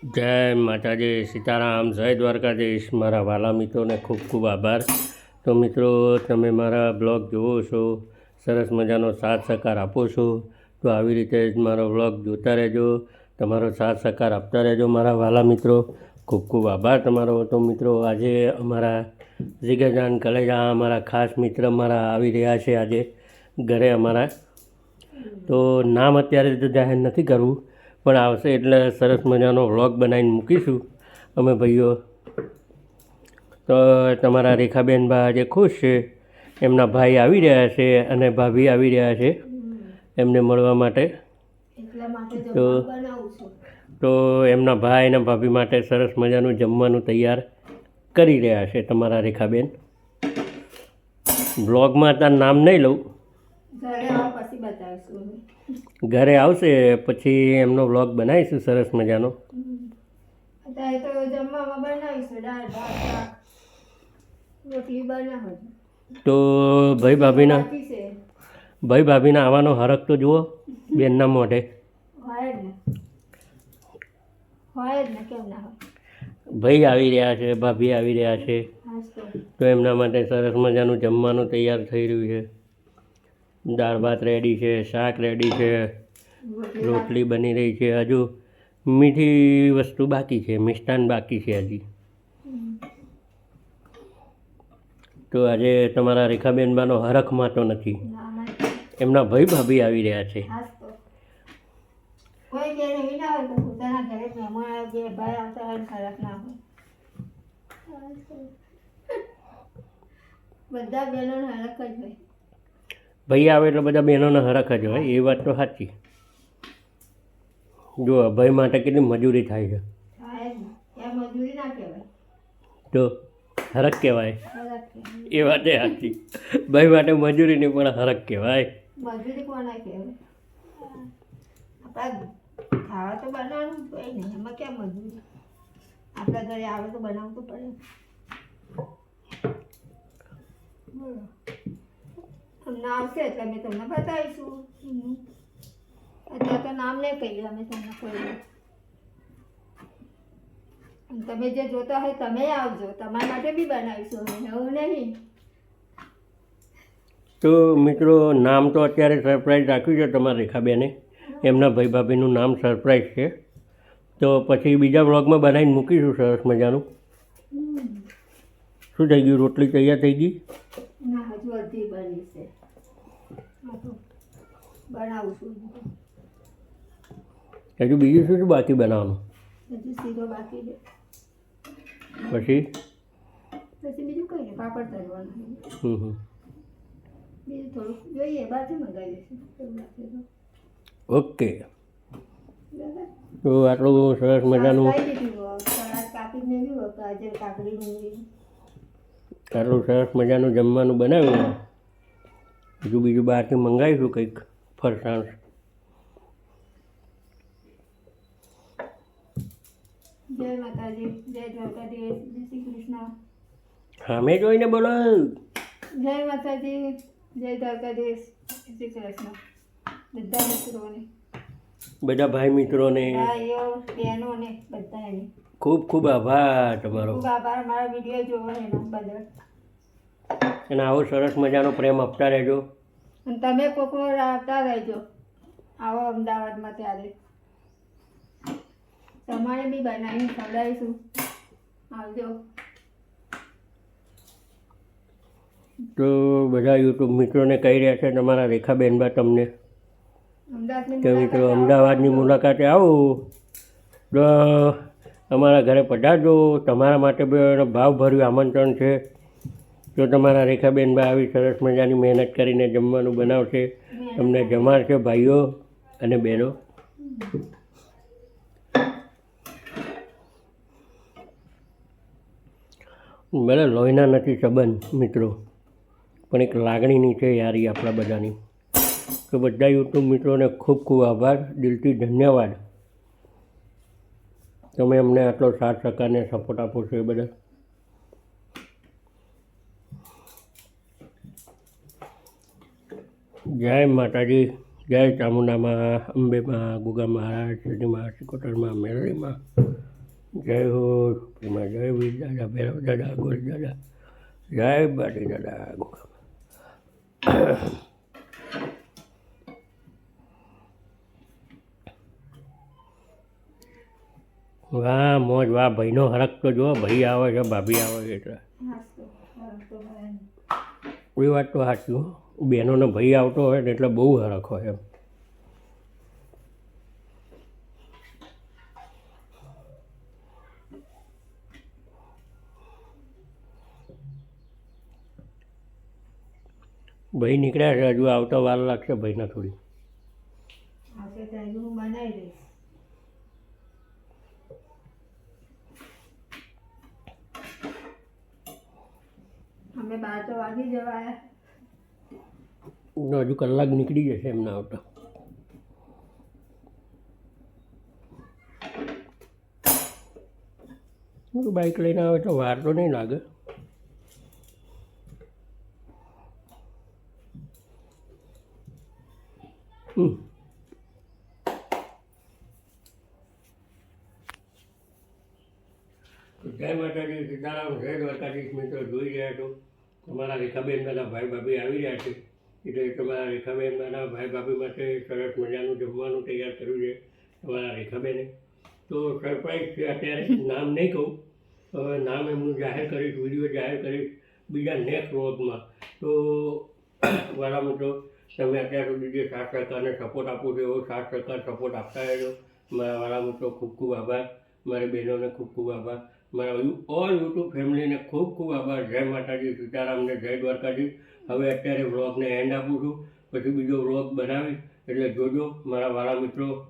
જય માતાજી, સીતારામ, જય દ્વારકાધીશ. મારા વાલા મિત્રોને ખૂબ ખૂબ આભાર. તો મિત્રો, તમે મારા બ્લોગ જુઓ છો, સરસ મજાનો સાથ સહકાર આપો છો, તો આવી રીતે જ મારો બ્લોગ જોતા રહેજો. તમારો સાથ સહકાર આપતા રહેજો મારા વાલા મિત્રો. ખૂબ ખૂબ આભાર તમારો. તો મિત્રો, આજે અમારા જીગજાન કલેજા અમારા ખાસ મિત્ર મારા આવી રહ્યા છે આજે ઘરે અમારા. તો નામ અત્યારે તો જાહેર નથી કરવું પણ આવશે એટલે સરસ મજાનો વ્લોગ બનાવીને મૂકીશું. અમે ભાઈઓ. તો તમારા રેખાબેન બા આજે ખુશ છે. એમના ભાઈ આવી રહ્યા છે અને ભાભી આવી રહ્યા છે એમને મળવા માટે. તો તો એમના ભાઈ અને ભાભી માટે સરસ મજાનું જમવાનું તૈયાર કરી રહ્યા છે તમારા રેખાબેન. બ્લોગમાં તાર નામ નહીં લઉં. ઘરે આવશે પછી એમનો બ્લોગ બનાવીશું સરસ મજાનો. તો ભાઈ ભાભીના ભાઈ ભાભીના આવવાનો હરક તો જુઓ બેનના મોઢે. ભાઈ આવી રહ્યા છે ભાભી આવી રહ્યા છે. તો એમના માટે સરસ મજાનું જમવાનું તૈયાર થઈ રહ્યું છે. દાળ ભાત રેડી છે શાક રેડી છે રોટલી બની રહી છે. હજુ મીઠી વસ્તુ બાકી છે મિષ્ટાન બાકી છે હજી. તો આજે તમારા રેખાબેનબાનો હરખ માતો નથી. એમના ભાઈ ભાભી આવી રહ્યા છે. બધા બહેનોને હરખ જ હોય. ભાઈ આવે એટલે બધા બહેનોના હરખ જ હોય એ વાત તો સાચી. જો ભાઈ માટે કેટલી મજૂરી થાય છે. તો હરખ કહેવાય. એ વાતે સાચી. ભાઈ માટે મજૂરી નહીં પણ હરખ કહેવાય. મજૂરી કોને કહેવાય? આપણા ખાવા તો બનાવવાનું જ હોય એમાં ક્યાં મજૂરી? આપણા ઘરે આવે તો બનાવવું તો પડે. બોલો. અમને આવશે એટલે અમે તમને બતાવીશું. અત્યારે તો નામ નહીં કહીએ અમે તમને કોઈ તમે જે જોતા હોય તમે આવજો. તમારા માટે બી બનાવીશું અમે એવું નહીં. તો મિત્રો નામ તો અત્યારે સરપ્રાઈઝ રાખ્યું છે તમારા રેખાબેને. એમના ભાઈ ભાભીનું નામ સરપ્રાઈઝ છે. તો પછી બીજા બ્લોગમાં બનાવીને મૂકીશું સરસ મજાનું. શું થઈ ગયું? રોટલી તૈયાર થઈ ગઈ? ના હજુ અડધી બની છે. બનાવું છું. હજુ બીજું શું શું બાકી બનાવવાનું? હજુ સીધો બાકી છે. પછી? પછી બીજું કંઈ નહીં પાપડ તળવાનું હમ હમ. બીજું થોડુંક જોઈએ બહારથી મંગાવી દઈશું ઓકે. તો આટલું સરસ મજાનું. આટલું સરસ મજાનું જમવાનું બનાવ્યું હજુ બીજું બહારથી મંગાવીશું કંઈક ફરસાણ જય માતાજી જય દ્વારકાધીશ જય શ્રી કૃષ્ણ. સામે જોઈને બોલો. જય માતાજી જય દ્વારકાધીશ જય શ્રી કૃષ્ણ. બધા મિત્રોને. બધા ભાઈ મિત્રોને. બહેનોને બધાને. ખૂબ ખૂબ આભાર તમારો. ખૂબ આભાર મારા વીડિયો જોવો એના બદલ. અને આવો સરસ મજાનો પ્રેમ આપતા રહેજો. અને તમે કોક આવતા રહેજો. આવો અમદાવાદમાં ત્યારે. તમારે બી બનાવીને ખવડાવીશું. આવજો. તો બધા યુટ્યુબ મિત્રોને કહી રહ્યા છે તમારા રેખાબેન બા તમને. કે મિત્રો અમદાવાદની મુલાકાતે આવો. તો અમારા ઘરે પધારજો. તમારા માટે ભાવભર્યું આમંત્રણ છે. તો તમારા રેખાબેન બા આવી સરસ મજાની મહેનત કરીને જમવાનું બનાવશે, તમને જમાડશે ભાઈઓ અને બહેનો. ભલે લોહીના નથી સંબંધ, મિત્રો, પણ એક લાગણીની છે યારી આપણા બધાની. તો બધા યુટ્યુબ મિત્રોને ખૂબ ખૂબ આભાર, દિલથી ધન્યવાદ. તમે અમને આટલો સાથ સહકારને સપોર્ટ આપો છો એ બદલ. જય માતાજી જય ચામુંડામાં અંબેમાં ગુગા મહારાજ સિદ્ધિમાં સિકોતરમાં મેરળીમાં જય હો એમાં જય વીર દાદા ભૈરવ દાદા ગોર દાદા. જય બાટી દાદા ગોળ વાહ મોજ વાહ ભાઈનો હરક તો જુઓ ભાઈ આવે છે ભાભી આવે છે. એટલે. એ વાત તો સાચી બહેનોનો ભાઈ આવતો હોય ને એટલે બહુ હરખ હોય એમ. ભાઈ નીકળ્યા છે, હજુ આવતા વાર લાગશે ભાઈને થોડી. અમે બાર તો વાગી જવાયા. હજુ કલાક નીકળી જશે એમના આવતા. બાઇક લઈને આવે તો વાર તો નહીં લાગે. હમ. જય માતાજી, સીતારામ. જય દ્વારકાધીશ મિત્રો. જોઈ રહ્યા છો? તમારા રેખાબેન બધા ભાઈ ભાભી આવી રહ્યા છે. એટલે તમારા રેખાબેન મારા ભાઈ ભાભી માટે સરસ મજાનું જમવાનું તૈયાર કર્યું છે, તમારા રેખાબેને. તો સરપ્રાઈઝ છે અત્યારે નામ નહીં કહું, હવે નામ એમનું જાહેર કરીશ, વીડિયો જાહેર કરીશ બીજા નેક્સ્ટ વ્લોગમાં તો મારા મિત્રો, તમે અત્યાર સુધી જે સાત સરકારને સપોર્ટ આપો છો, એવો સાત સરકાર સપોર્ટ આપતા રહેજો. મારા મિત્રો, ખૂબ ખૂબ આભાર. મારી બહેનોને ખૂબ ખૂબ આભાર. મારા ઓલ યુટ્યુબ ફેમિલીને ખૂબ ખૂબ આભાર. જય માતાજી, સીતારામને જય દ્વારકાજી. હવે અત્યારે વ્લોગને એન્ડ આપું છું. પછી બીજો વ્લોગ બનાવીશ. એટલે જોજો, મારા વાળા મિત્રો.